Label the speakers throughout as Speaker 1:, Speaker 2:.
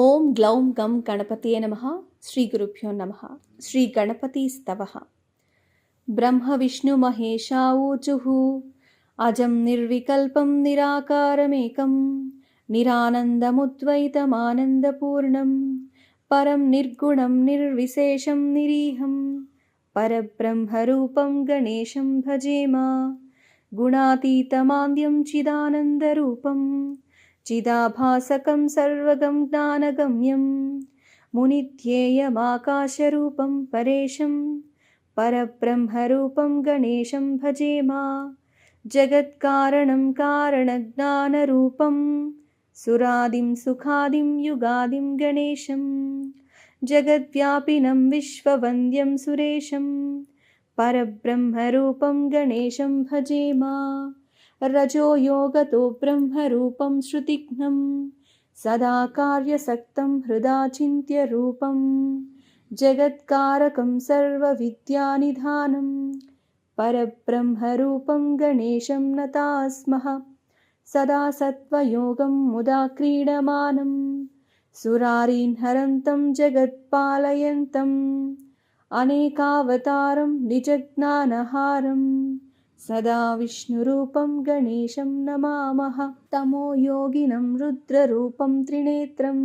Speaker 1: ॐ ग्लौं गं गणपतये नमः श्रीगुरुभ्यो नमः श्रीगणपतिस्तवः। ब्रह्मविष्णुमहेशावोचुः अजं निर्विकल्पं निराकारमेकं निरानन्दमुद्वैतमानन्दपूर्णं परं निर्गुणं निर्विशेषं निरीहं परब्रह्मरूपं गणेशं भजेम गुणातीतमान्द्यं चिदानन्दरूपम् चिदाभासकं सर्वगं ज्ञानगम्यं मुनिध्येयमाकाशरूपं परेशं परब्रह्मरूपं गणेशं भजेम जगत्कारणं कारणज्ञानरूपं सुरादिं सुखादिं युगादिं गणेशं जगद्व्यापिनं विश्ववन्द्यं सुरेशं परब्रह्मरूपं गणेशं भजे योगतो ब्रह्मरूपं श्रुतिघ्नं सदा कार्यसक्तं हृदा चिन्त्यरूपं जगत्कारकं सर्वविद्यानिधानं परब्रह्मरूपं गणेशं नता स्मः सदा सत्त्वयोगं मुदा क्रीडमानं सुरारीन् हरन्तं जगत्पालयन्तम् अनेकावतारं निजज्ञानहारम् सदा विष्णुरूपं गणेशं नमामः तमो योगिनं रुद्ररूपं त्रिनेत्रं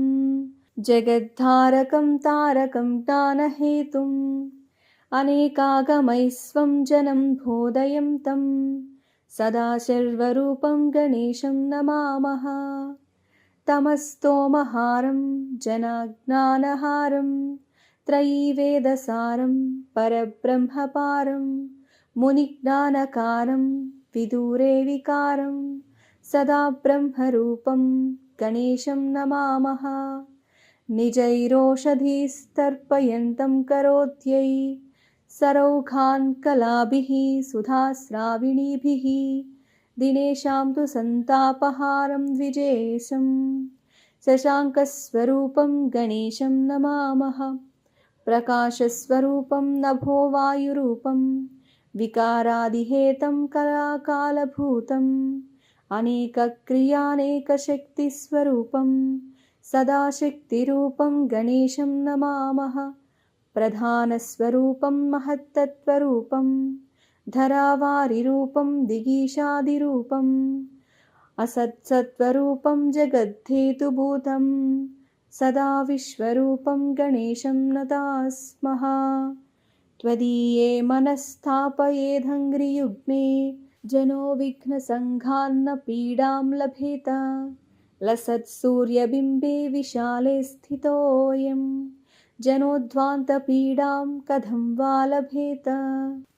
Speaker 1: जगद्धारकं तारकं ज्ञानहेतुम् अनेकागमैस्वं जनं बोधयं तं सदा शर्वरूपं गणेशं नमामः तमस्तोमहारं जनाज्ञानहारं त्रयीवेदसारं परब्रह्मपारम् मुनिज्ञानकारं विदूरे विकारं सदा ब्रह्मरूपं गणेशं नमामः। निजैरोषधीस्तर्पयन्तं करोत्यै सरौघान् कलाभिः सुधास्राविणीभिः दिनेशां तु सन्तापहारं द्विजेशं शशाङ्कस्वरूपं गणेशं नमामः। प्रकाशस्वरूपं नभो वायुरूपम् विकारादिहेतं कलाकालभूतम् अनेकक्रियानेकशक्तिस्वरूपं सदा शक्तिरूपं गणेशं नमामः प्रधानस्वरूपं महत्तत्त्वरूपं धरावारिरूपं दिगीशादिरूपम् असत्सत्त्वरूपं जगद्धेतुभूतं सदा विश्वरूपं गणेशं नता स्मः त्वदीये मनस्थापयेदङ्घ्रियुग्मे जनो विघ्नसङ्घान्न पीडां लभेत। लसत्सूर्यबिम्बे विशाले स्थितोऽयं जनोध्वान्तपीडां कथं वा लभेत।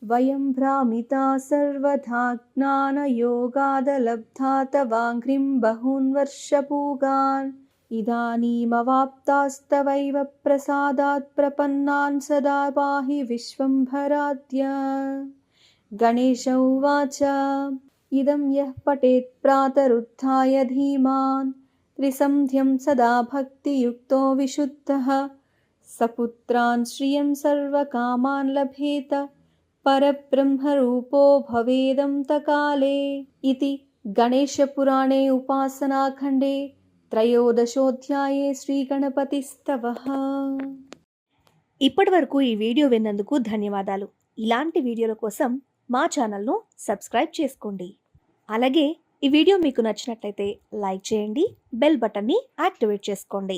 Speaker 1: वयं भ्रामिता सर्वथा ज्ञानयोगादलब्धा तवाङ्घ्रिं बहून् वर्षपूगान् इदानीमवाप्तास्तवैव प्रसादात् प्रपन्नान् सदा पाहि विश्वम्भराद्य गणेश उवाच इदं यः पठेत् प्रातरुत्थाय धीमान् त्रिसन्ध्यं सदा भक्तियुक्तो विशुद्धः। सपुत्रान् श्रियं सर्वकामान् लभेत परब्रह्मरूपो भवेदन्तकाले इति गणेशपुराणे उपासनाखण्डे త్రయోదశోధ్యాయే శ్రీ గణపతిస్తవ
Speaker 2: ఇప్పటి వరకు ఈ వీడియో విన్నందుకు ధన్యవాదాలు. ఇలాంటి వీడియోల కోసం మా ఛానల్ను సబ్స్క్రైబ్ చేసుకోండి. అలాగే ఈ వీడియో మీకు నచ్చినట్లయితే లైక్ చేయండి బెల్ బటన్ని యాక్టివేట్ చేసుకోండి.